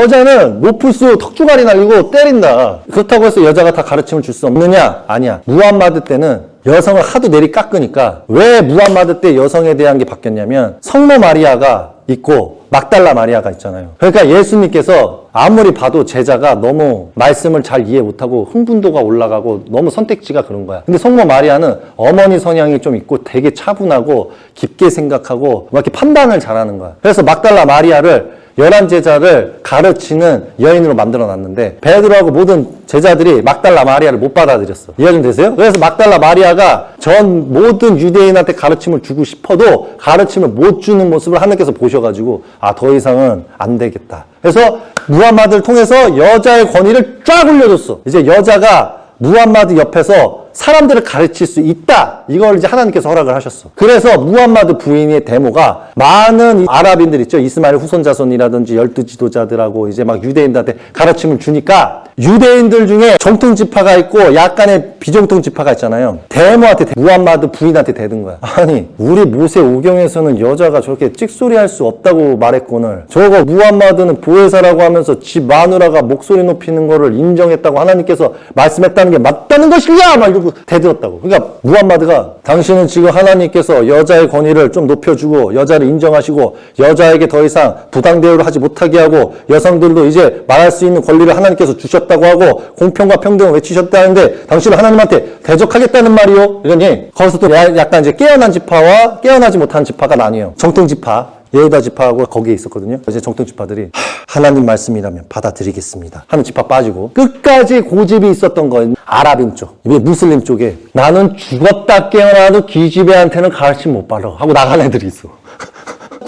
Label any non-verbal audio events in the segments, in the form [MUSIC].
여자는 높을수록 턱주가리 날리고 때린다. 그렇다고 해서 여자가 다 가르침을 줄 수 없느냐? 아니야. 무함마드 때는 여성을 하도 내리 깎으니까 왜 무함마드 때 여성에 대한 게 바뀌었냐면 성모 마리아가 있고 막달라 마리아가 있잖아요. 그러니까 예수님께서 아무리 봐도 제자가 너무 말씀을 잘 이해 못하고 흥분도가 올라가고 너무 선택지가 그런 거야. 근데 성모 마리아는 어머니 성향이 좀 있고 되게 차분하고 깊게 생각하고 막 이렇게 판단을 잘하는 거야. 그래서 막달라 마리아를 열한 제자를 가르치는 여인으로 만들어 놨는데 베드로하고 모든 제자들이 막달라 마리아를 못 받아들였어. 이해 좀 되세요? 그래서 막달라 마리아가 전 모든 유대인한테 가르침을 주고 싶어도 가르침을 못 주는 모습을 하나님께서 보셔가지고 아 더 이상은 안 되겠다. 그래서 무함마드를 통해서 여자의 권위를 쫙 올려줬어. 이제 여자가 무함마드 옆에서 사람들을 가르칠 수 있다. 이걸 이제 하나님께서 허락을 하셨어. 그래서 무함마드 부인의 데모가 많은 이 아랍인들 있죠. 이스마엘 후손 자손이라든지 열두 지도자들하고 이제 막 유대인들한테 가르침을 주니까 유대인들 중에 정통 지파가 있고 약간의 비정통 지파가 있잖아요. 데모한테 대- 무함마드 부인한테 대든 거야. [LAUGHS] 아니 우리 모세 오경에서는 여자가 저렇게 찍소리 할 수 없다고 말했거늘 저거 무함마드는 보혜사라고 하면서 집 마누라가 목소리 높이는 거를 인정했다고 하나님께서 말씀했다는 게 맞다는 것이냐 막 이러고 대들었다고. 그러니까 무함마드가 당신은 지금 하나님께서 여자의 권위를 좀 높여주고 여자를 인정하시고 여자에게 더 이상 부당 대우를 하지 못하게 하고 여성들도 이제 말할 수 있는 권리를 하나님께서 주셨 다고 하고 공평과 평등을 외치셨다는데 당신은 하나님한테 대적하겠다는 말이요. 이러니 거기서 또 야- 약간 이제 깨어난 지파와 깨어나지 못한 지파가 나뉘어요. 정통 지파. 예후다 지파하고 거기에 있었거든요. 이제 정통 지파들이 하, 하나님 말씀이라면 받아들이겠습니다. 하는 지파 빠지고 끝까지 고집이 있었던 거예요. 아랍인 쪽, 이게 무슬림 쪽에 나는 죽었다 깨어나도 기집애한테는 가르침 못 받아 하고 나간 애들이 있어. [LAUGHS]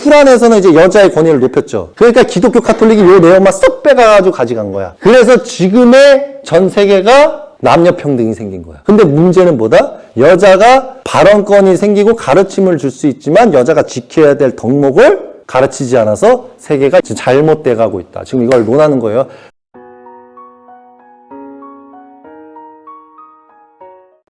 쿠란에서는 이제 여자의 권위를 높였죠. 그러니까 기독교 카톨릭이 요 내용만 쏙 빼가지고 가져간 거야. 그래서 지금의 전 세계가 남녀 평등이 생긴 거야. 근데 문제는 뭐다? 여자가 발언권이 생기고 가르침을 줄 수 있지만 여자가 지켜야 될 덕목을 가르치지 않아서 세계가 지금 잘못돼 가고 있다. 지금 이걸 논하는 거예요.